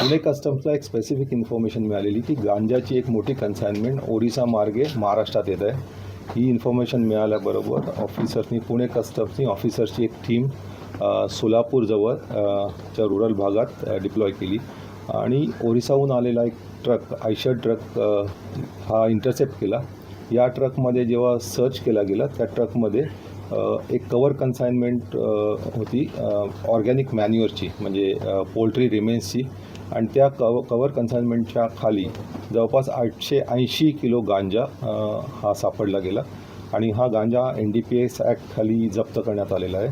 पुणे कस्टम्सला एक specific information मिळालेली. की गांजाची एक मोठी कन्साइनमेंट ओरिसा मार्गे महाराष्ट्रात येत आहे. ही इन्फॉर्मेशन मिळाल्याबरोबर ऑफिसर्सनी पुणे कस्टम्सनी ऑफिसर्सची एक टीम सोलापूरजवळ च्या रुरल भागात डिप्लॉय केली. आणि ओरिसाहून आलेला एक ट्रक आयशर ट्रक हा इंटरसेप्ट केला. या ट्रकमध्ये जेव्हा सर्च केला गेला त्या ट्रकमध्ये एक कवर कन्साइनमेंट होती ऑर्गॅनिक मॅन्युअरची म्हणजे पोल्ट्री रिमेन्सची आणि त्या कव कवर कन्साइनमेंटच्या खाली जवळपास आठशे ऐंशी किलो गांजा हा सापडला गेला. आणि हा गांजा एन डी पी एस ॲक्टखाली जप्त करण्यात आलेला आहे.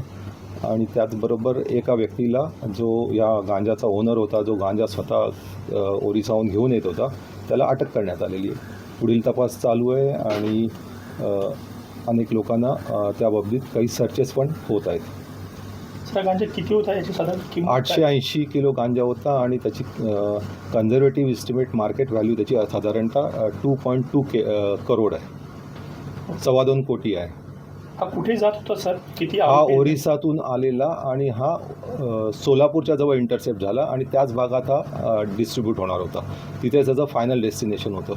आणि त्याचबरोबर एका व्यक्तीला जो या गांजाचा ओनर होता जो गांजा स्वतः ओरिसाहून घेऊन येत होता त्याला अटक करण्यात आलेली आहे. पुढील तपास चालू आहे आणि अनेक लोकांना त्याबाबतीत काही सर्चेस पण होत आहेत. सर गांजा किती होता याची साधारण किंमत आठशे ऐंशी किलो गांजा होता आणि त्याची कन्झर्वेटिव्ह इस्टिमेट मार्केट व्हॅल्यू त्याची साधारणतः two point two K uh, crore आहे. सव्वा दोन कोटी आहे. हा कुठे जात होता सर? किती हा आरोपी? ओरिसातून आलेला आणि हा अ, सोलापूरच्या जवळ इंटरसेप्ट झाला आणि त्याच भागात हा डिस्ट्रीब्यूट होणार होता. तिथे त्याचं फायनल डेस्टिनेशन होतं.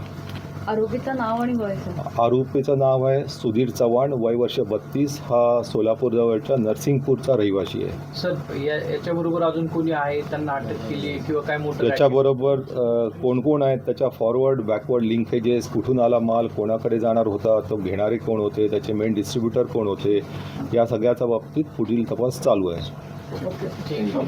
आरोपीचं नाव आणि वय सर आरोपीचं नाव आहे सुधीर चव्हाण वय वर्ष बत्तीस. हा सोलापूरजवळच्या नरसिंगपूरचा रहिवासी आहे. सर या याच्याबरोबर अजून कोणी आहे? त्यांना अटक केली आहे किंवा काय मोठं त्याच्याबरोबर अ, कोण कोण आहेत? त्याच्या फॉरवर्ड बॅकवर्ड लिंकेजेस कुठून आला माल कोणाकडे जाणार होता तो घेणारे कोण होते? त्याचे मेन डिस्ट्रीब्युटर कोण होते? या सगळ्याच्या बाबतीत पुढील तपास चालू आहे? ठीक आहे.